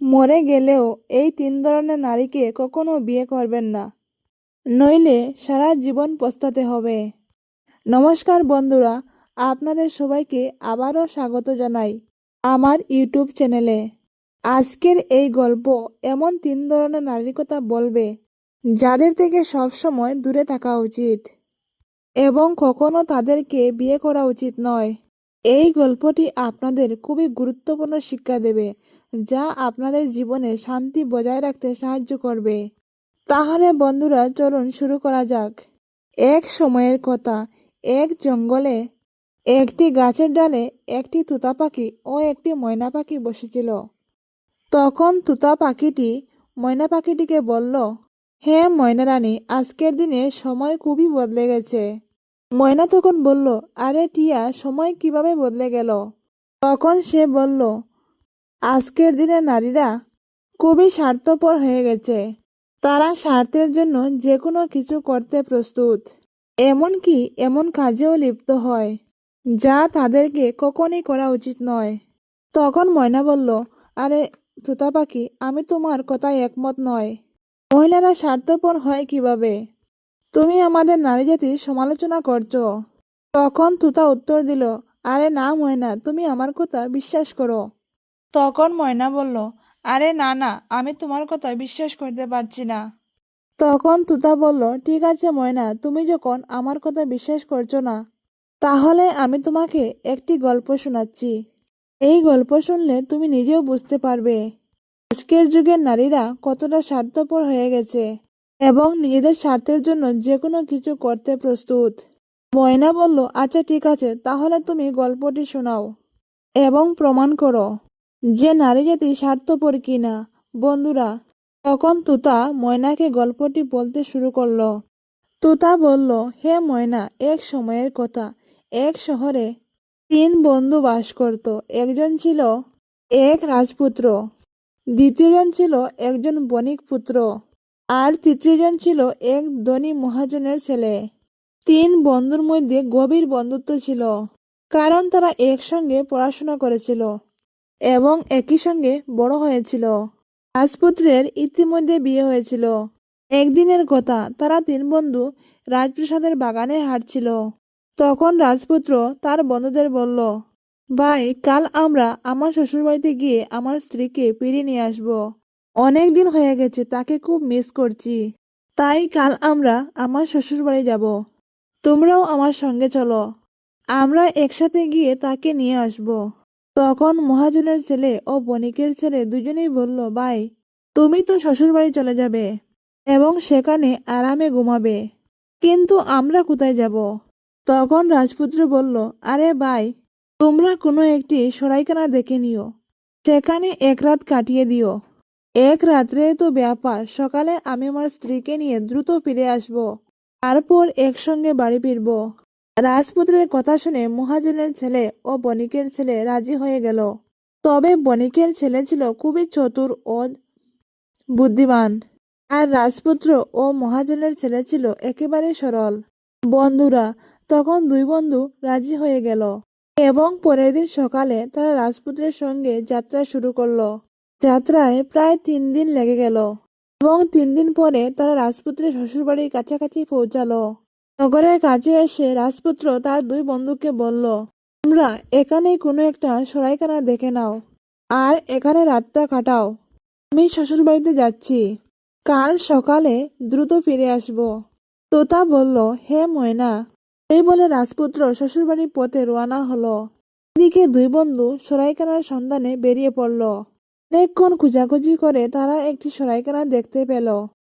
মরে গেলেও এই তিন ধরনের নারীকে কখনো বিয়ে করবেন না। নইলে সারা জীবন পস্তাতে হবে। নমস্কার বন্ধুরা, আপনাদের সবাইকে আবারও স্বাগত জানাই আমার ইউটিউব চ্যানেলে। আজকের এই গল্প এমন তিন ধরনের নারীর কথা বলবে যাদের থেকে সবসময় দূরে থাকা উচিত এবং কখনো তাদেরকে বিয়ে করা উচিত নয়। এই গল্পটি আপনাদের খুবই গুরুত্বপূর্ণ শিক্ষা দেবে যা আপনাদের জীবনে শান্তি বজায় রাখতে সাহায্য করবে। তাহলে বন্ধুরা, চলুন শুরু করা যাক। এক সময়ের কথা। এক জঙ্গলে একটি গাছের ডালে একটি তুতা পাখি ও একটি ময়না পাখি বসেছিল। তখন তুতা পাখিটি ময়না পাখিটিকে বলল হ্যাঁ ময়না রানী, আজকের দিনে সময় খুবই বদলে গেছে। ময়না তখন বলল, আরে টিয়া, সময় কীভাবে বদলে গেল? তখন সে বলল আজকের দিনে নারীরা খুবই স্বার্থপর হয়ে গেছে। তারা স্বার্থের জন্য যে কোনো কিছু করতে প্রস্তুত, এমনকি এমন কাজেও লিপ্ত হয়, যা তাদেরকে কখনই করা উচিত নয়। তখন ময়না বলল, আরে তুতা পাখি, আমি তোমার কথায় একমত নয়। মহিলারা স্বার্থপর হয় কীভাবে? তুমি আমাদের নারী জাতির সমালোচনা করছ। তখন তুতা উত্তর দিল, আরে না ময়না, তুমি আমার কথা বিশ্বাস করো। তখন ময়না বলল, আরে না না, আমি তোমার কথা বিশ্বাস করতে পারছি না। তখন তুতা বলল, ঠিক আছে ময়না, তুমি যখন আমার কথা বিশ্বাস করছ না, তাহলে আমি তোমাকে একটি গল্প শোনাচ্ছি। এই গল্প শুনলে তুমি নিজেও বুঝতে পারবে, আজকের যুগের নারীরা কতটা স্বার্থপর হয়ে গেছে এবং নিজেদের স্বার্থের জন্য যে কোনো কিছু করতে প্রস্তুত। ময়না বলল আচ্ছা ঠিক আছে, তাহলে তুমি গল্পটি শোনাও এবং প্রমাণ করো। যে নারী জাতি স্বার্থপর কিনা? বন্ধুরা, তখন তুতা ময়নাকে গল্পটি বলতে শুরু করল। তুতা বলল, হে ময়না, এক সময়ের কথা। এক শহরে তিন বন্ধু বাস করত। একজন ছিল এক রাজপুত্র, দ্বিতীয়জন ছিল একজন বণিক পুত্র, আর তৃতীয়জন ছিল এক ধনী মহাজনের ছেলে। তিন বন্ধুর মধ্যে গভীর বন্ধুত্ব ছিল, কারণ তারা একসঙ্গে পড়াশোনা করেছিল। এবং একই সঙ্গে বড় হয়েছিল। রাজপুত্রের ইতিমধ্যে বিয়ে হয়েছিল। একদিনের কথা, তারা তিন বন্ধু রাজপ্রাসাদের বাগানে হাঁটছিল। তখন রাজপুত্র তার বন্ধুদের বলল, ভাই, কাল আমরা আমার শ্বশুরবাড়িতে গিয়ে আমার স্ত্রীকে ফিরিয়ে নিয়ে আসব। অনেক দিন হয়ে গেছে, তাকে খুব মিস করছি। তাই কাল আমরা আমার শ্বশুরবাড়ি যাব। তোমরাও আমার সঙ্গে চলো। আমরা একসাথে গিয়ে তাকে নিয়ে আসব। তখন মহাজনের ছেলে ও বণিকের ছেলে দুজনেই বলল, ভাই, তুমি তো শ্বশুরবাড়ি চলে যাবে এবং সেখানে আরামে ঘুমাবে, কিন্তু আমরা কোথায় যাব? তখন রাজপুত্র বলল, আরে ভাই, তোমরা কোনো একটি সরাইখানা দেখে নিও। সেখানে এক রাত কাটিয়ে দিও। এক রাত্রে তো ব্যাপার, সকালে আমি আমার স্ত্রীকে নিয়ে দ্রুত ফিরে আসব, তারপর একসঙ্গে বাড়ি ফিরব। রাজপুত্রের কথা শুনে মহাজনের ছেলে ও বণিকের ছেলে রাজি হয়ে গেল। তবে বণিকের ছেলে ছিল খুবই চতুর ও বুদ্ধিমান। আর রাজপুত্র ও মহাজনের ছেলে ছিল একেবারে সরল। বন্ধুরা, তখন দুই বন্ধু রাজি হয়ে গেল এবং পরের দিন সকালে তারা রাজপুত্রের সঙ্গে যাত্রা শুরু করল। যাত্রায় প্রায় তিন দিন লেগে গেল এবং তিন দিন পরে তারা রাজপুত্রের শ্বশুরবাড়ির কাছাকাছি পৌঁছালো। নগরের কাছে এসে রাজপুত্র তার দুই বন্ধুকে বলল, তোমরা এখানে কোনো একটা সরাইখানা দেখে নাও আর এখানে রাতটা কাটাও। আমি শ্বশুরবাড়িতে যাচ্ছি। কাল সকালে দ্রুত ফিরে আসব। তোতা বলল, হে ময়না, এই বলে রাজপুত্র শ্বশুরবাড়ির পথে রওনা হলো। এদিকে দুই বন্ধু সরাইখানার সন্ধানে বেরিয়ে পড়ল। অনেকক্ষণ খোঁজাখুঁজি করে তারা একটি সরাইখানা দেখতে পেল।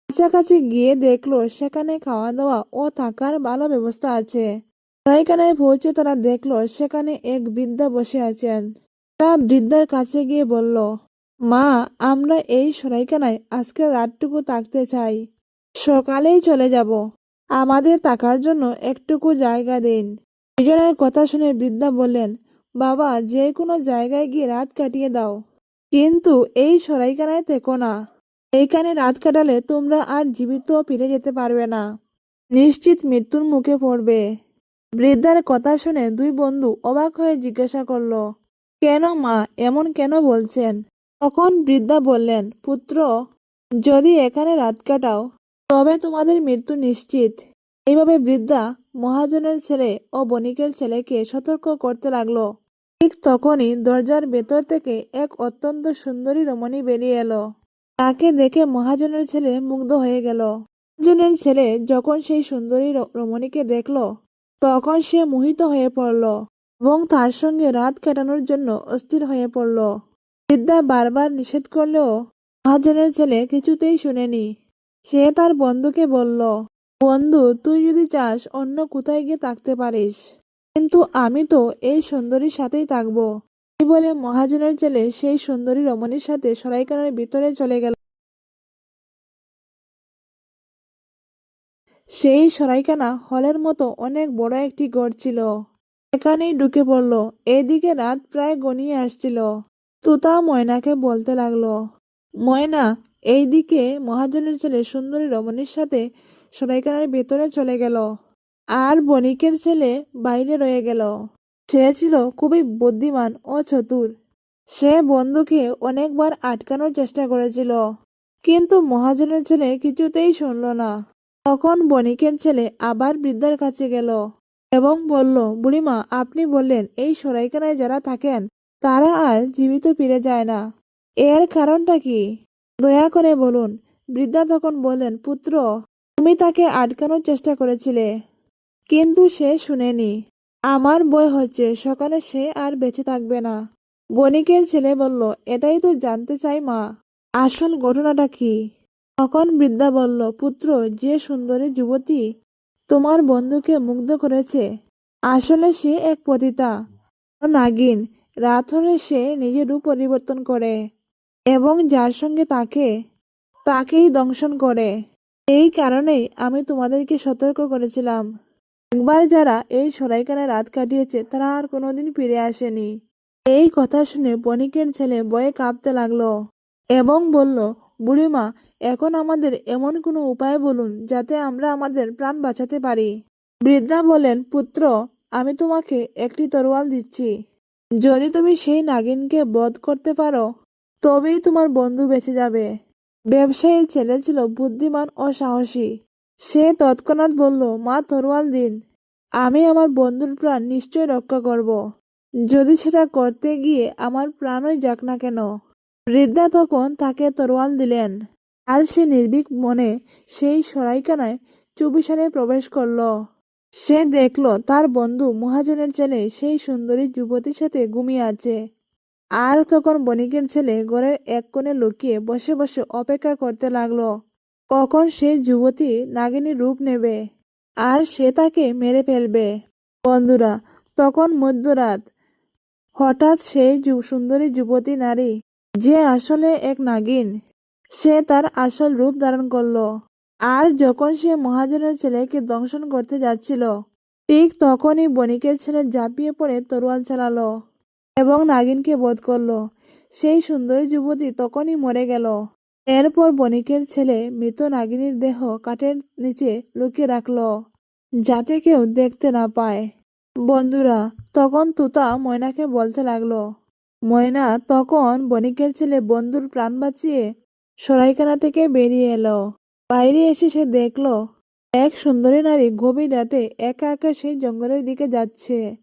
কাছাকাছি গিয়ে দেখল সেখানে খাওয়া দাওয়া ও থাকার ভালো ব্যবস্থা আছে। সরাইখানায় পৌঁছে তারা দেখল সেখানে এক বৃদ্ধা বসে আছেন। তারা বৃদ্ধার কাছে গিয়ে বলল, মা, আমরা এই সরাইখানায় আজকে রাতটুকু থাকতে চাই। সকালেই চলে যাব। আমাদের থাকার জন্য একটুকু জায়গা দিন। দুজনের কথা শুনে বৃদ্ধা বললেন, বাবা, যে কোনো জায়গায় গিয়ে রাত কাটিয়ে দাও। কিন্তু এই সরাইখানায় থেকো না। এইখানে রাত কাটালে তোমরা আর জীবিত ফিরে যেতে পারবে না। নিশ্চিত মৃত্যুর মুখে পড়বে। বৃদ্ধার কথা শুনে দুই বন্ধু অবাক হয়ে জিজ্ঞাসা করল, কেন মা, এমন কেন বলছেন? তখন বৃদ্ধা বললেন, পুত্র, যদি এখানে রাত কাটাও, তবে তোমাদের মৃত্যু নিশ্চিত। এইভাবে বৃদ্ধা মহাজনের ছেলে ও বণিকের ছেলেকে সতর্ক করতে লাগল। ঠিক তখনই দরজার ভেতর থেকে এক অত্যন্ত সুন্দরী রমণী বেরিয়ে এলো। তাকে দেখে মহাজনের ছেলে মুগ্ধ হয়ে গেল। মহাজনের ছেলে যখন সেই সুন্দরী রমণীকে দেখল, তখন সে মোহিত হয়ে পড়ল এবং তার সঙ্গে রাত কাটানোর জন্য অস্থির হয়ে পড়ল। বৃদ্ধা বারবার নিষেধ করলেও মহাজনের ছেলে কিছুতেই শুনেনি। সে তার বন্ধুকে বলল, বন্ধু, তুই যদি চাস অন্য কোথায় গিয়ে থাকতে পারিস। কিন্তু আমি তো এই সুন্দরীর সাথেই থাকব। এই বলে মহাজনের ছেলে সেই সুন্দরী রমণীর সাথে সরাইখানার ভিতরে চলে গেল। সেই সরাইখানা হলের মতো অনেক বড় একটি ঘর ছিল। এখানেই ঢুকে পড়ল, এদিকে রাত প্রায় গনিয়ে আসছিল। তুতা ময়নাকে বলতে লাগল, ময়না, এইদিকে মহাজনের ছেলে সুন্দরী রমণীর সাথে সরাইখানার ভেতরে চলে গেল। আর বণিকের ছেলে বাইরে রয়ে গেল। সে ছিল খুবই বুদ্ধিমান ও চতুর। সে বন্ধুকে অনেকবার আটকানোর চেষ্টা করেছিল, কিন্তু মহাজনের ছেলে কিছুতেই শুনল না। তখন বণিকের ছেলে আবার বৃদ্ধার কাছে গেল এবং বলল, বুড়িমা, আপনি বললেন এই সরাইখানায় যারা থাকেন, তারা আর জীবিত ফিরে যায় না। এর কারণটা কি? দয়া করে বলুন। বৃদ্ধা তখন বললেন, পুত্র, তুমি তাকে আটকানোর চেষ্টা করেছিলে, কিন্তু সে শুনেনি। আমার ভয় হচ্ছে, সকালে সে আর বেঁচে থাকবে না। বণিকের ছেলে বলল, এটাই তো জানতে চাই মা। আসল ঘটনাটা কি? তখন বৃদ্ধা বলল, পুত্র, যে সুন্দরী যুবতী তোমার বন্ধুকে মুগ্ধ করেছে, আসলে সে এক পতিতা। নাগিন, রাত হলে সে নিজের রূপ পরিবর্তন করে এবং যার সঙ্গে তাকে, তাকেই দংশন করে। এই কারণেই আমি তোমাদেরকে সতর্ক করেছিলাম। একবার যারা এই সরাইখানায় রাত কাটিয়েছে, তারা আর কোনোদিন ফিরে আসেনি। এই কথা শুনে বণিকের ছেলে বয়ে কাঁপতে লাগল এবং বলল, বুড়িমা, এখন আমাদের এমন কোনো উপায় বলুন যাতে আমরা আমাদের প্রাণ বাঁচাতে পারি। বৃদ্ধা বলেন পুত্র, আমি তোমাকে একটি তরোয়াল দিচ্ছি। যদি তুমি সেই নাগিনকে বধ করতে পারো, তবেই তোমার বন্ধু বেঁচে যাবে। ব্যবসায়ীর ছেলে ছিল বুদ্ধিমান ও সাহসী। সে তৎক্ষণাৎ বলল, মা, তরোয়াল দিন। আমি আমার বন্ধুর প্রাণ নিশ্চয় রক্ষা করব। যদি সেটা করতে গিয়ে আমার প্রাণই যাক না কেন? বৃদ্ধা তখন তাকে তরোয়াল দিলেন। আর সে নির্ভীক মনে সেই সরাইখানায় চুপিসারে প্রবেশ করল। সে দেখল তার বন্ধু মহাজনের ছেলে সেই সুন্দরী যুবতীর সাথে ঘুমিয়ে আছে। আর তখন বণিকের ছেলে ঘরের এক কোণে লুকিয়ে বসে বসে অপেক্ষা করতে লাগল। কখন সেই যুবতী নাগিনীর রূপ নেবে? আর সে তাকে মেরে ফেলবে। বন্ধুরা, তখন মধ্যরাত। হঠাৎ সেই সুন্দরী যুবতী নারী, যে আসলে এক নাগিন, সে তার আসল রূপ ধারণ করল। আর যখন সে মহাজনের ছেলেকে দংশন করতে যাচ্ছিল, ঠিক তখনই বণিকের ছেলে ঝাঁপিয়ে পড়ে তরোয়াল চালালো এবং নাগিনকে বোধ করল। সেই সুন্দরী যুবতী তখনই মরে গেল। এরপর বণিকের ছেলে মৃত নাগিনীর দেহ কাঠের নিচে লুকিয়ে রাখল। যাতে কেউ দেখতে না পায়। বন্ধুরা, তখন তুতা ময়নাকে বলতে লাগল, ময়না, তখন বণিকের ছেলে বন্ধুর প্রাণ বাঁচিয়ে সরাইখানা থেকে বেরিয়ে এলো। বাইরে এসে সে দেখল, এক সুন্দরী নারী গভীর রাতে একা একা সেই জঙ্গলের দিকে যাচ্ছে।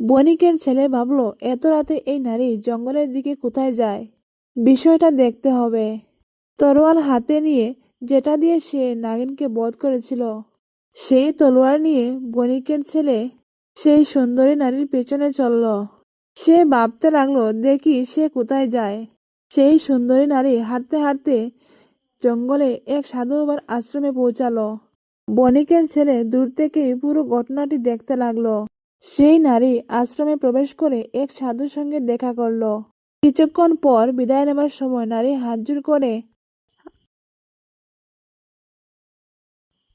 বণিকের ছেলে ভাবলো, এত রাতে এই নারী জঙ্গলের দিকে কোথায় যায়? বিষয়টা দেখতে হবে। তরোয়াল হাতে নিয়ে যেটা দিয়ে সে নাগিনকে বধ করেছিল সেই তলোয়ার নিয়ে বণিকের ছেলে সেই সুন্দরী নারীর পেছনে চলল। সে ভাবতে লাগল, দেখি সে কোথায় যায়? সেই সুন্দরী নারী হাঁটতে হাঁটতে জঙ্গলে এক সাধু বাবার আশ্রমে পৌঁছালো। বণিকের ছেলে দূর থেকেই পুরো ঘটনাটি দেখতে লাগল। সেই নারী আশ্রমে প্রবেশ করে এক সাধুর সঙ্গে দেখা করল। কিছুক্ষণ পর বিদায় নেবার সময় নারী হাত করে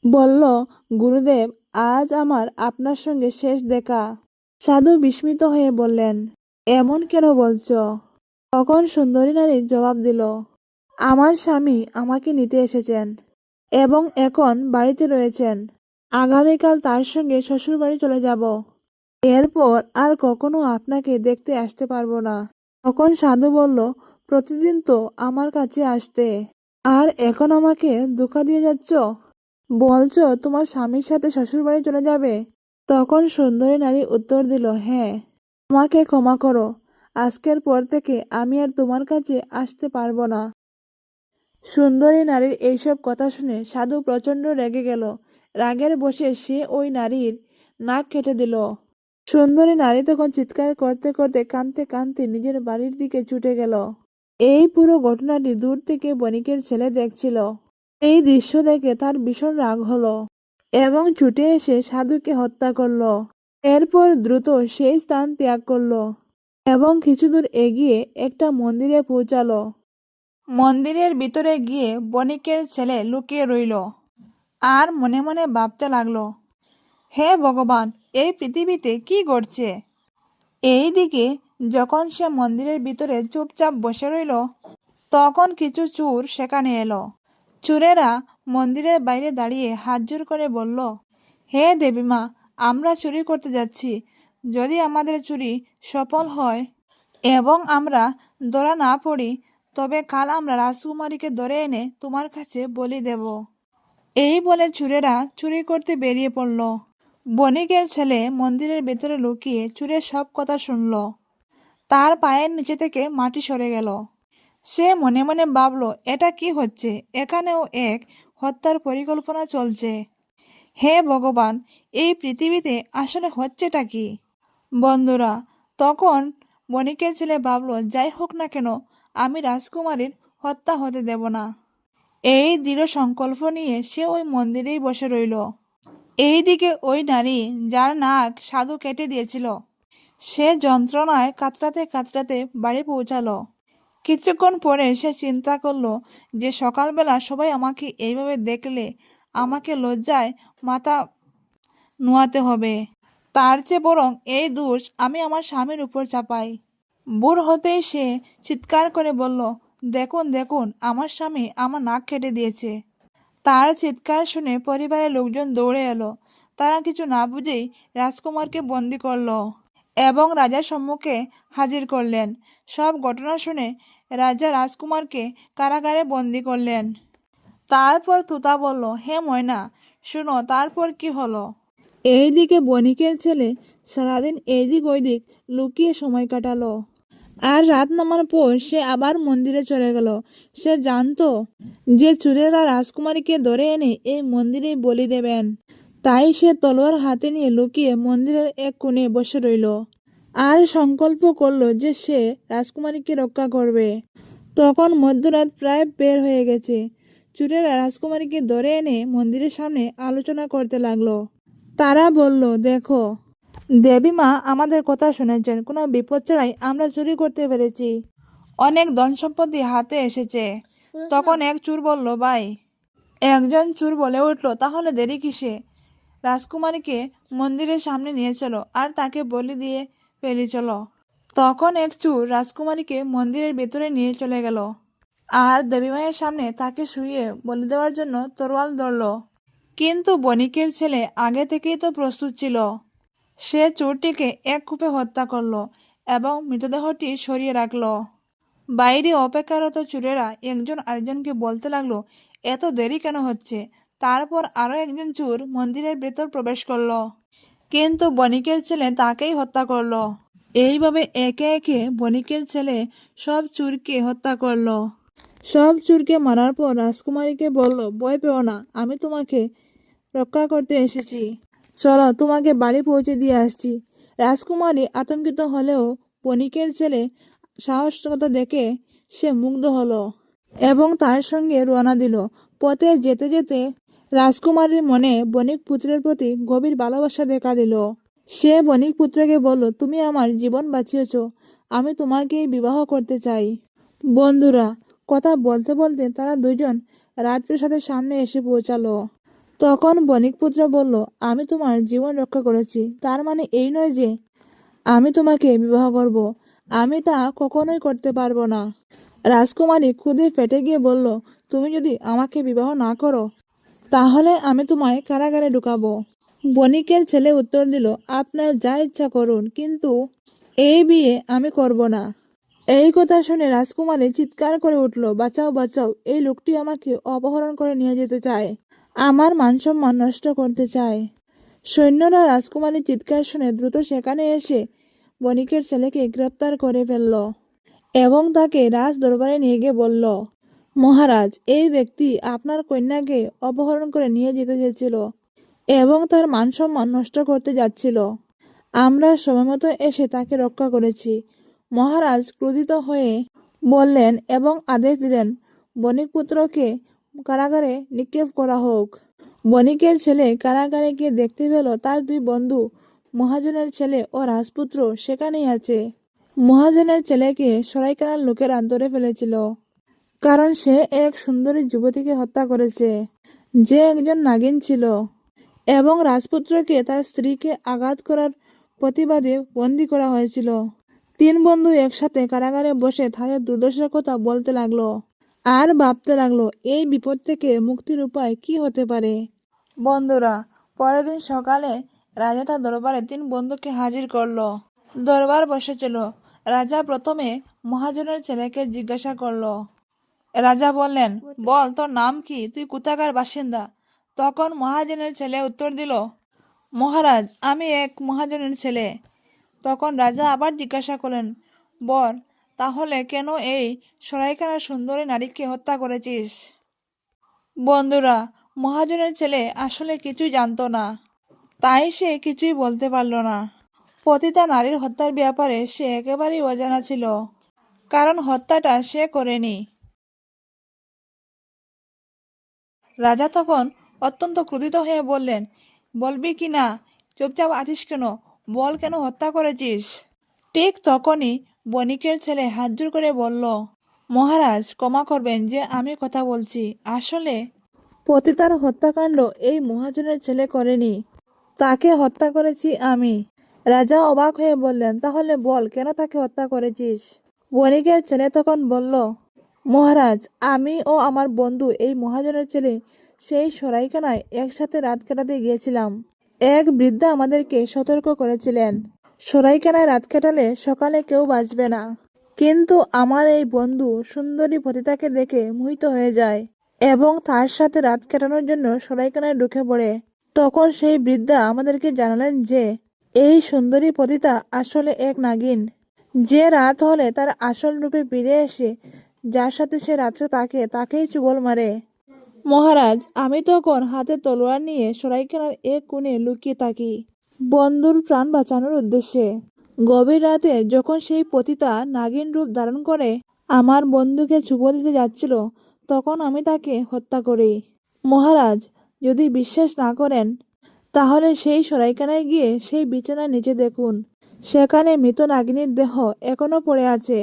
বলল, গুরুদেব, আজ আমার আপনার সঙ্গে শেষ দেখা। সাধু বিস্মিত হয়ে বললেন, এমন কেন বলছ? তখন সুন্দরী নারী জবাব দিল, আমার স্বামী আমাকে নিতে এসেছেন এবং এখন বাড়িতে রয়েছেন। আগামীকাল তার সঙ্গে শ্বশুর বাড়ি চলে যাব। এরপর আর কখনো আপনাকে দেখতে আসতে পারব না। তখন সাধু বলল, প্রতিদিন তো আমার কাছে আসতে। আর এখন আমাকে ধোকা দিয়ে যাচ্ছ? বলছো, তোমার স্বামীর সাথে শ্বশুরবাড়ি চলে যাবে? তখন সুন্দরী নারী উত্তর দিল হ্যাঁ আমাকে ক্ষমা করো। আজকের পর থেকে আমি আর তোমার কাছে আসতে পারব না। সুন্দরী নারীর এইসব কথা শুনে সাধু প্রচণ্ড রেগে গেল। রাগের বসে সে ওই নারীর নাক কেটে দিল। সুন্দরী নারী তখন চিৎকার করতে করতে কাঁদতে কাঁদতে নিজের বাড়ির দিকে ছুটে গেল। এই পুরো ঘটনাটি দূর থেকে বণিকের ছেলে দেখছিল। এই দৃশ্য দেখে তার ভীষণ রাগ হলো এবং ছুটে এসে সাধুকে হত্যা করল। এরপর দ্রুত সেই স্থান ত্যাগ করল এবং কিছু দূর এগিয়ে একটা মন্দিরে পৌঁছালো। মন্দিরের ভিতরে গিয়ে বণিকের ছেলে লুকিয়ে রইল আর মনে মনে ভাবতে লাগল, হে ভগবান, এই পৃথিবীতে কি ঘটছে? এইদিকে যখন সে মন্দিরের ভিতরে চুপচাপ বসে রইল, তখন কিছু চোর সেখানে এলো। চোরেরা মন্দিরের বাইরে দাঁড়িয়ে হাত জোর করে বলল, হে দেবীমা, আমরা চুরি করতে যাচ্ছি। যদি আমাদের চুরি সফল হয় এবং আমরা ধরা না পড়ি, তবে কাল আমরা রাজকুমারীকে ধরে এনে তোমার কাছে বলি দেব এই বলে চুরেরা চুরি করতে বেরিয়ে পড়ল। বণিকের ছেলে মন্দিরের ভেতরে লুকিয়ে চুরের সব কথা শুনল। তার পায়ের নিচে থেকে মাটি সরে গেল। সে মনে মনে ভাবল, এটা কি হচ্ছে? এখানেও এক হত্যার পরিকল্পনা চলছে। হে ভগবান, এই পৃথিবীতে আসলে হচ্ছেটা কি? বন্ধুরা, তখন বণিকের ছেলে ভাবল, যাই হোক না কেন, আমি রাজকুমারীর হত্যা হতে দেব না। এই দৃঢ় সংকল্প নিয়ে সে ওই মন্দিরেই বসে রইল। এইদিকে ওই নারী, যার নাক সাধু কেটে দিয়েছিল, সে যন্ত্রণায় কাতরাতে কাতরাতে বাড়ি পৌঁছালো। কিছুক্ষণ পরে সে চিন্তা করল যে সকালবেলা সবাই আমাকে এইভাবে দেখলে আমাকে লজ্জায় মাথা নোয়াতে হবে। তার চেয়ে বরং এই দোষ আমি আমার স্বামীর উপর চাপাই। বুড় হতেই সে চিৎকার করে বলল, দেখুন দেখুন, আমার স্বামী আমার নাক কেটে দিয়েছে। তার চিৎকার শুনে পরিবারের লোকজন দৌড়ে এলো। তারা কিছু না বুঝেই রাজকুমারকে বন্দি করল এবং রাজার সম্মুখে হাজির করলেন। সব ঘটনা শুনে রাজা রাজকুমারকে কারাগারে বন্দি করলেন। তারপর তুতা বলল, হে ময়না, শুনো, তারপর কি হলো? এইদিকে বণিকের ছেলে সারাদিন এইদিক ওইদিক লুকিয়ে সময় কাটালো। আর রাত নামার পর সে আবার মন্দিরে চলে গেল। সে জানতো যে চুরেরা রাজকুমারীকে ধরে এনে এই মন্দিরে বলি দেবেন। তাই সে তলোয়ার হাতে নিয়ে লুকিয়ে মন্দিরের এক কোণে বসে রইল। আর সংকল্প করল যে সে রাজকুমারীকে রক্ষা করবে। তখন মধ্যরাত প্রায় বের হয়ে গেছে। চুরেরা রাজকুমারীকে ধরে এনে মন্দিরের সামনে আলোচনা করতে লাগল। তারা বলল, দেখো, দেবী মা আমাদের কথা শুনেছেন। কোনো বিপদ ছাড়াই আমরা চুরি করতে পেরেছি। অনেক ধন সম্পত্তি হাতে এসেছে। তখন এক চুর বলল, ভাই, একজন চুর বলে উঠল, তাহলে দেরি কিসে? রাজকুমারীকে মন্দিরের সামনে নিয়ে চলো, আর তাকে বলি দিয়ে ফেলি চলো। তখন এক চুর রাজকুমারীকে মন্দিরের ভেতরে নিয়ে চলে গেল। আর দেবীমায়ের সামনে তাকে শুয়ে বলি দেওয়ার জন্য তরোয়াল ধরল। কিন্তু বণিকের ছেলে আগে থেকেই তো প্রস্তুত ছিল। সে চোরটিকে এক কূপে হত্যা করল এবং মৃতদেহটি সরিয়ে রাখল। বাইরে অপেক্ষারত চুরেরা একজন আরেকজনকে বলতে লাগল, এত দেরি কেন হচ্ছে? তারপর আরও একজন চোর মন্দিরের ভেতর প্রবেশ করল। কিন্তু বণিকের ছেলে তাকেই হত্যা করল। এইভাবে একে একে বণিকের ছেলে সব চুরকে হত্যা করল। সব চুরকে মারার পর রাজকুমারীকে বলল, ভয় পেও না, আমি তোমাকে রক্ষা করতে এসেছি। চলো, তোমাকে বাড়ি পৌঁছে দিয়ে আসছি। রাজকুমারী আতঙ্কিত হলেও বণিকের ছেলে সাহসিকতা দেখে সে মুগ্ধ হলো এবং তার সঙ্গে রওনা দিল। পথে যেতে যেতে রাজকুমারীর মনে বণিক পুত্রের প্রতি গভীর ভালোবাসা দেখা দিল। সে বণিক পুত্রকে বলল, তুমি আমার জীবন বাঁচিয়েছ, আমি তোমাকেই বিবাহ করতে চাই। বন্ধুরা, কথা বলতে বলতে তারা দুজন রাজপ্রাসাদের সামনে এসে পৌঁছালো। তখন বণিক পুত্র বলল, আমি তোমার জীবন রক্ষা করেছি। তার মানে এই নয় যে আমি তোমাকে বিবাহ করব। আমি তা কখনোই করতে পারব না। রাজকুমারী খুদে ফেটে গিয়ে বলল, তুমি যদি আমাকে বিবাহ না করো তাহলে আমি তোমায় কারাগারে ঢুকাবো। বণিকের ছেলে উত্তর দিল, আপনার যা ইচ্ছা করুন, কিন্তু এই বিয়ে আমি করব না। এই কথা শুনে রাজকুমারী চিৎকার করে উঠল, বাঁচাও বাঁচাও, এই লোকটি আমাকে অপহরণ করে নিয়ে যেতে চায়। আমার মানসম্মান নষ্ট করতে চায়। সৈন্যরা রাজকুমারীর চিৎকার শুনে দ্রুত সেখানে এসে বণিকের ছেলেকে গ্রেপ্তার করে ফেলল এবং তাকে রাজ দরবারে নিয়ে গিয়ে বলল মহারাজ, এই ব্যক্তি আপনার কন্যাকে অপহরণ করে নিয়ে যেতে চেয়েছিল এবং তার মানসম্মান নষ্ট করতে যাচ্ছিল। আমরা সময়মতো এসে তাকে রক্ষা করেছি। মহারাজ ক্রোধিত হয়ে বললেন এবং আদেশ দিলেন বণিক পুত্রকে কারাগারে নিক্ষেপ করা হোক। বণিকের ছেলে কারাগারে গিয়ে দেখতে পেল তার দুই বন্ধু, মহাজনের ছেলে ও রাজপুত্র সেখানেই আছে। মহাজনের ছেলেকে সরাইকানার লোকেরা ধরে ফেলেছিল। কারণ সে এক সুন্দরী যুবতীকে হত্যা করেছে, যে একজন নাগিন ছিল। এবং রাজপুত্রকে তার স্ত্রীকে আঘাত করার প্রতিবাদে বন্দি করা হয়েছিল। তিন বন্ধু একসাথে কারাগারে বসে তাদের দুর্দশার কথা বলতে লাগল আর ভাবতে লাগল, এই বিপদ থেকে মুক্তির উপায় কি হতে পারে? বন্ধুরা, পরের দিন সকালে রাজা তার দরবারে তিন বন্ধুকে হাজির করল। দরবার বসেছিল। রাজা প্রথমে মহাজনের ছেলেকে জিজ্ঞাসা করল রাজা বললেন বল তোর নাম কি? তুই কোথাকার বাসিন্দা? তখন মহাজনের ছেলে উত্তর দিল মহারাজ আমি এক মহাজনের ছেলে। তখন রাজা আবার জিজ্ঞাসা করলেন বর তাহলে কেন এই সরাইখানার সুন্দরী নারীকে হত্যা করেছিস? বন্ধুরা মহাজনের ছেলে আসলে কিছুই জানতো না তাই সে কিছুই বলতে পারল না। পতিতা নারীর হত্যার ব্যাপারে সে একেবারেই অজানা ছিল কারণ হত্যাটা সে করেনি। রাজা তখন অত্যন্ত ক্রোধিত হয়ে বললেন, বলবি কি না? চুপচাপ আছিস কেন? বল কেন হত্যা করেছিস? ঠিক তখনই বণিকের ছেলে হাত জোর করে বলল, মহারাজ, ক্ষমা করবেন যে আমি কথা বলছি। আসলে পতিতার হত্যাকাণ্ড এই মহাজনের ছেলে করেনি। তাকে হত্যা করেছি আমি। রাজা অবাক হয়ে বললেন, তাহলে বল, কেন তাকে হত্যা করেছিস? বণিকের ছেলে তখন বলল মহারাজ, আমি ও আমার বন্ধু এই মহাজনের ছেলে সেই সরাইখানায় একসাথে রাত কাটাতে গিয়েছিলাম। এক বৃদ্ধা আমাদেরকে সতর্ক করেছিলেন। সরাইখানায় রাত কাটালে সকালে কেউ বাঁচবে না। কিন্তু আমার এই বন্ধু সুন্দরী পতিতাকে দেখে মোহিত হয়ে যায় এবং তার সাথে রাত কাটানোর জন্য সরাইখানায় ঢুকে পড়ে। তখন সেই বৃদ্ধা আমাদেরকে জানালেন যে, এই সুন্দরী পতিতা আসলে এক নাগিন। যে রাত হলে তার আসল রূপে ফিরে এসে যার সাথে সে রাত্রে তাকে, তাকেই চুবল মারে। মহারাজ, আমি তখন হাতে তলোয়ার নিয়ে সরাইখানার এক কোণে লুকিয়ে থাকি। বন্ধুর প্রাণ বাঁচানোর উদ্দেশ্যে। গভীর রাতে যখন সেই পতিতা নাগিন রূপ ধারণ করে আমার বন্ধুকে ছুব দিতে যাচ্ছিল, তখন আমি তাকে হত্যা করি। মহারাজ, যদি বিশ্বাস না করেন, তাহলে সেই সরাইখানায় গিয়ে সেই বিছানার নিচে দেখুন। সেখানে মৃত নাগিনীর দেহ এখনও পড়ে আছে।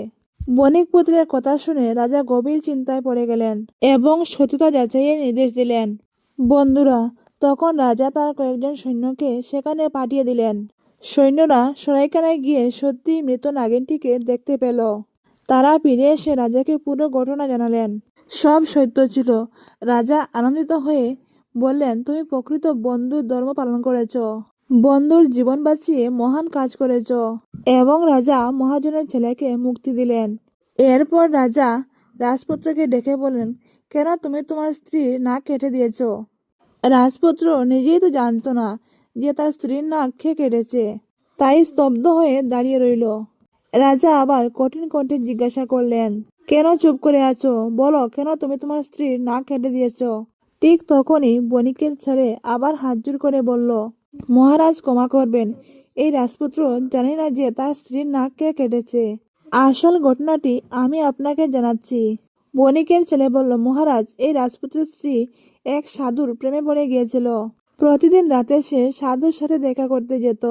বণিক পুত্রের কথা শুনে রাজা গভীর চিন্তায় পড়ে গেলেন এবং সত্যতা যাচাইয়ের নির্দেশ দিলেন। বন্ধুরা, তখন রাজা তার কয়েকজন সৈন্যকে সেখানে পাঠিয়ে দিলেন। সৈন্যরা সরাইখানায় গিয়ে সত্যি মৃত নাগিনটিকে দেখতে পেল। তারা ফিরে এসে রাজাকে পুরো ঘটনা জানালেন। সব সত্য ছিল। রাজা আনন্দিত হয়ে বললেন, তুমি প্রকৃত বন্ধুর ধর্ম পালন করেছ। বন্ধুর জীবন বাঁচিয়ে মহান কাজ করেছ এবং রাজা মহাজনের ছেলেকে মুক্তি দিলেন। এরপর রাজা রাজপুত্রকে ডেকে বললেন, কেন তুমি তোমার স্ত্রীর নাক কেটে দিয়েছ? রাজপুত্র নিজেই তো জানতো না যে তার স্ত্রীর নাক খেয়ে কেটেছে, তাই স্তব্ধ হয়ে দাঁড়িয়ে রইল। রাজা আবার কঠিন কণ্ঠে জিজ্ঞাসা করলেন, কেন চুপ করে আছো? বলো, কেন তুমি তোমার স্ত্রীর নাক কেটে দিয়েছ? ঠিক তখনই বণিকের ছেলে আবার হাত করে বলল মহারাজ ক্ষমা করবেন। এই রাজপুত্র জানে না যে তার স্ত্রীর নাক কে কেটেছে। আসল ঘটনাটি আমি আপনাকে জানাচ্ছি। বণিকের ছেলে বলল, মহারাজ, এই রাজপুত্রের স্ত্রী এক সাধুর প্রেমে পড়ে গিয়েছিল। প্রতিদিন রাতে সে সাধুর সাথে দেখা করতে যেত।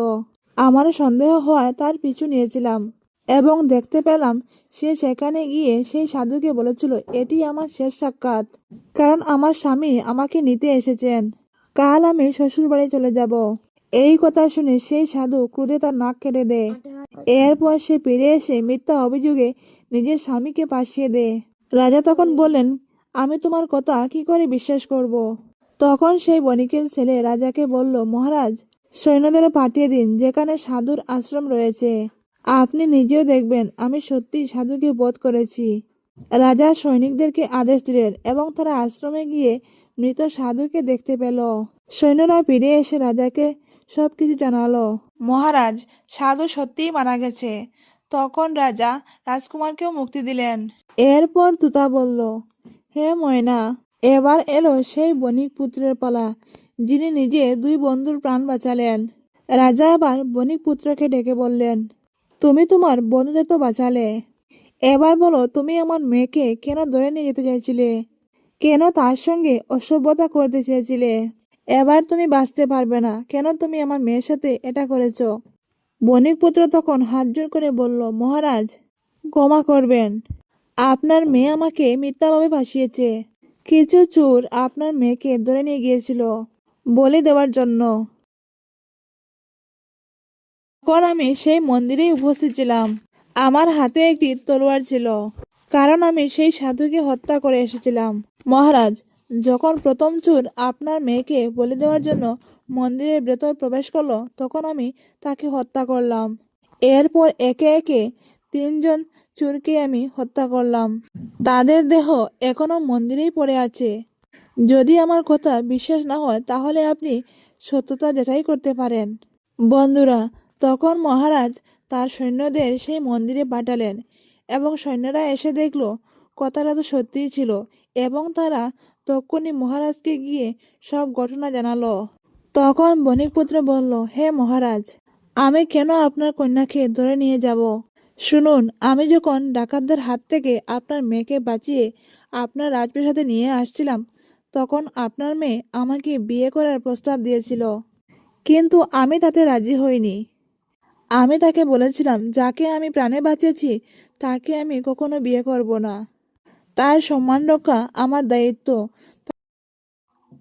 আমার সন্দেহ হওয়ায় তার পিছু নিয়েছিলাম এবং দেখতে পেলাম সে সেখানে গিয়ে সেই সাধুকে বলেছিল, এটি আমার শেষ সাক্ষাৎ। কারণ আমার স্বামী আমাকে নিতে এসেছেন। কাল আমি শ্বশুর বাড়ি চলে যাব। এই কথা শুনে সেই সাধু ক্রোধে তার নাক কেটে দেয়। এরপর সে ফিরে এসে মিথ্যা অভিযোগে নিজের স্বামীকে পাশিয়ে দেয়। রাজা তখন বললেন, আমি তোমার কথা কি করে বিশ্বাস করব। তখন সেই বণিকের ছেলে রাজাকে বলল, মহারাজ, সৈন্যদের পাঠিয়ে দিন, যেখানে সাধুর আশ্রম রয়েছে। আপনি নিজেও দেখবেন, আমি সত্যি সাধুকে বোধ করেছি। রাজা সৈনিকদেরকে আদেশ দিলেন এবং তারা আশ্রমে গিয়ে মৃত সাধুকে দেখতে পেল। সৈন্যরা ফিরে এসে রাজাকে সব কিছু জানালো। মহারাজ, সাধু সত্যিই মারা গেছে। তখন রাজা রাজকুমারকেও মুক্তি দিলেন। এরপর তুতা বলল, হে ময়না, এবার এলো সেই বণিক পুত্রের পালা, যিনি নিজে দুই বন্ধুর প্রাণ বাঁচালেন। রাজা আবার বণিক পুত্রকে ডেকে বললেন, তুমি তোমার বন্ধুদের তো বাঁচালে। এবার বলো, তুমি আমার মেয়েকে কেন ধরে নিয়ে যেতে চাইছিলে? কেন তার সঙ্গে অসভ্যতা করতে চেয়েছিলে? এবার তুমি বাঁচতে পারবে না। কেন তুমি আমার মেয়ের সাথে এটা করেছ? বণিক পুত্র তখন হাত জোর করে বলল, মহারাজ, ক্ষমা করবেন। আপনার মেয়ে আমাকে মিথ্যাভাবে ভাসিয়েছে কিছু চোর আপনার মেয়েকে ধরে নিয়ে গিয়েছিল বলে দেওয়ার জন্য। তখন আমি সেই মন্দিরেই উপস্থিত ছিলাম। আমার হাতে একটি তলোয়ার ছিল। কারণ আমি সেই সাধুকে হত্যা করে এসেছিলাম। মহারাজ, যখন প্রথম চোর আপনার মেয়েকে বলে দেওয়ার জন্য মন্দিরের ভেতর প্রবেশ করল, তখন আমি তাকে হত্যা করলাম। এরপর একে একে তিনজন চোরকে আমি হত্যা করলাম। তাদের দেহ এখনও মন্দিরেই পড়ে আছে। যদি আমার কথা বিশ্বাস না হয়, তাহলে আপনি সত্যতা যাচাই করতে পারেন। বন্ধুরা, তখন মহারাজ তার সৈন্যদের সেই মন্দিরে পাঠালেন এবং সৈন্যরা এসে দেখল, কথাটা তো সত্যিই ছিল। এবং তারা তক্ষুনি মহারাজকে গিয়ে সব ঘটনা জানালো। তখন বণিকপুত্র বলল, হে মহারাজ, আমি কেন আপনার কন্যাকে ধরে নিয়ে যাব? শুনুন, আমি যখন ডাকাতদের হাত থেকে আপনার মেয়েকে বাঁচিয়ে আপনার রাজপ্রাসাদে নিয়ে আসছিলাম, তখন আপনার মেয়ে আমাকে বিয়ে করার প্রস্তাব দিয়েছিল। কিন্তু আমি তাতে রাজি হইনি। আমি তাকে বলেছিলাম, যাকে আমি প্রাণে বাঁচিয়েছি, তাকে আমি কখনো বিয়ে করব না। তার সম্মান রক্ষা আমার দায়িত্ব।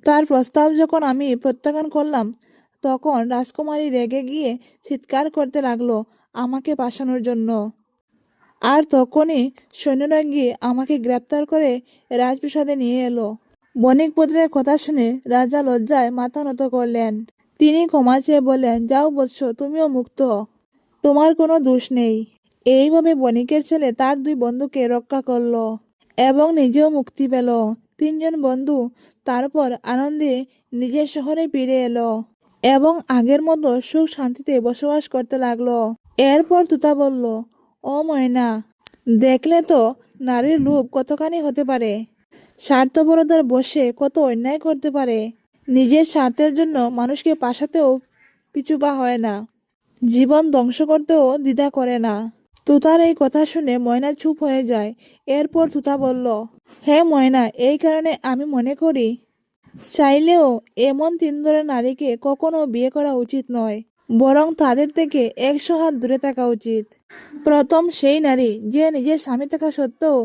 তার প্রস্তাব যখন আমি প্রত্যাখ্যান করলাম, তখন রাজকুমারী রেগে গিয়ে চিৎকার করতে লাগল আমাকে বাঁচানোর জন্য। আর তখনই সৈন্যরা গিয়ে আমাকে গ্রেপ্তার করে রাজপ্রাসাদে নিয়ে এলো। বণিক পুত্রের কথা শুনে রাজা লজ্জায় মাথা নত করলেন। তিনি ক্ষমা চেয়ে বললেন, যাও বৎস, তুমিও মুক্ত। তোমার কোনো দোষ নেই। এইভাবে বণিকের ছেলে তার দুই বন্ধুকে রক্ষা করল। এবং নিজেও মুক্তি পেল। তিনজন বন্ধু তারপর আনন্দে নিজের শহরে ফিরে এলো এবং আগের মতো সুখ শান্তিতে বসবাস করতে লাগল। এরপর তুতা বলল, ও ময়না, দেখলে তো নারীর লোভ কতখানি হতে পারে। স্বার্থপরতার বসে কত অন্যায় করতে পারে। নিজের স্বার্থের জন্য মানুষকে পাশাতেও পিছু পা হয় না। জীবন ধ্বংস করতেও দ্বিধা করে না। তুতার এই কথা শুনে ময়না চুপ হয়ে যায়। এরপর তুতা বলল, হে ময়না, এই কারণে আমি মনে করি, চাইলেও এমন তিন ধরনের নারীকে কখনো বিয়ে করা উচিত নয়, বরং তাদের থেকে একশো হাত দূরে থাকা উচিত। প্রথম সেই নারী যে নিজের স্বামী থাকা সত্ত্বেও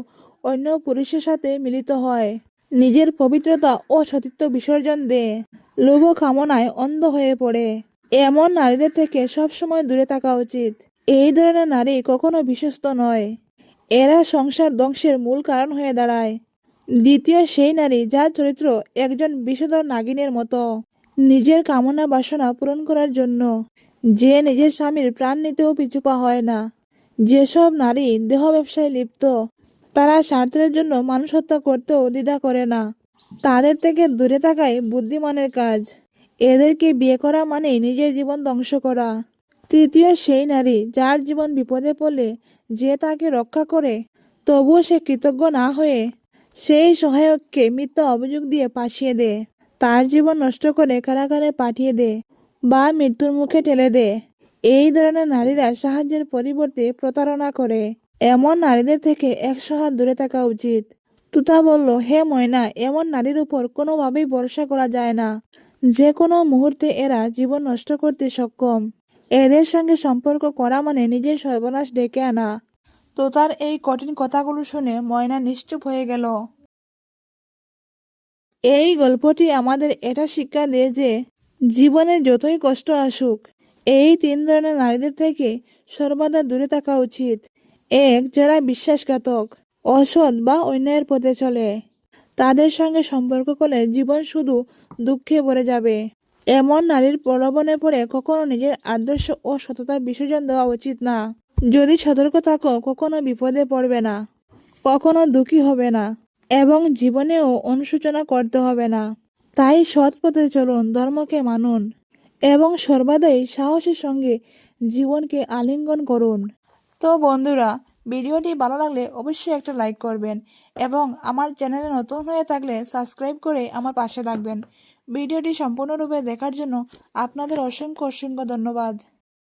অন্য পুরুষের সাথে মিলিত হয়, নিজের পবিত্রতা ও সতীত্ব বিসর্জন দেয় লোভ কামনায় অন্ধ হয়ে পড়ে। এমন নারীদের থেকে সবসময় দূরে থাকা উচিত। এই ধরনের নারী কখনো বিশ্বস্ত নয়। এরা সংসার ধ্বংসের মূল কারণ হয়ে দাঁড়ায়। দ্বিতীয় সেই নারী যার চরিত্র একজন বিষধর নাগিনের মতো। নিজের কামনা বাসনা পূরণ করার জন্য যে নিজের স্বামীর প্রাণ নিতেও পিছুপা হয় না। যেসব নারী দেহ ব্যবসায় লিপ্ত, তারা স্বার্থের জন্য মানুষ হত্যা করতেও দ্বিধা করে না। তাদের থেকে দূরে থাকাই বুদ্ধিমানের কাজ। এদেরকে বিয়ে করা মানে নিজের জীবন ধ্বংস করা। তৃতীয় সেই নারী যার জীবন বিপদে পড়লে যে তাকে রক্ষা করে, তবুও সে কৃতজ্ঞ না হয়ে সেই সহায়ককে মিথ্যা অভিযোগ দিয়ে পাশিয়ে দেয় তার জীবন নষ্ট করে কারাগারে পাঠিয়ে দেয় বা মৃত্যুর মুখে ঠেলে দেয় এই ধরনের নারীরা সাহায্যের পরিবর্তে প্রতারণা করে। এমন নারীদের থেকে একশো হাত দূরে থাকা উচিত। তুতা বলল, হে ময়না, এমন নারীর উপর কোনোভাবেই ভরসা করা যায় না। যে কোনো মুহূর্তে এরা জীবন নষ্ট করতে সক্ষম। এদের সঙ্গে সম্পর্ক করা মানে নিজের সর্বনাশ ডেকে আনা। তো তার এই কঠিন কথাগুলো শুনে ময়না নিশ্চুপ হয়ে গেল। এই গল্পটি আমাদের এটা শিক্ষা দেয় যে জীবনে যতই কষ্ট আসুক, এই তিন ধরনের নারীদের থেকে সর্বদা দূরে থাকা উচিত। এক, যারা বিশ্বাসঘাতক, অসৎ বা অন্যায়ের পথে চলে। তাদের সঙ্গে সম্পর্ক করলে জীবন শুধু দুঃখে ভরে যাবে। এমন নারীর প্রলোভনে পড়ে কখনো নিজের আদর্শ ও সততার বিসর্জন দেওয়া উচিত না। যদি সতর্ক থাকো, কখনো বিপদে পড়বে না। কখনো দুঃখী হবে না। এবং জীবনেও অনুশোচনা করতে হবে না। তাই সৎ পথে চলুন, ধর্মকে মানুন। এবং সর্বদাই সাহসের সঙ্গে জীবনকে আলিঙ্গন করুন। তো বন্ধুরা, ভিডিওটি ভালো লাগলে অবশ্যই একটা লাইক করবেন এবং আমার চ্যানেলে নতুন হয়ে থাকলে সাবস্ক্রাইব করে আমার পাশে থাকবেন। ভিডিওটি সম্পূর্ণরূপে দেখার জন্য আপনাদের অসংখ্য অসংখ্য ধন্যবাদ।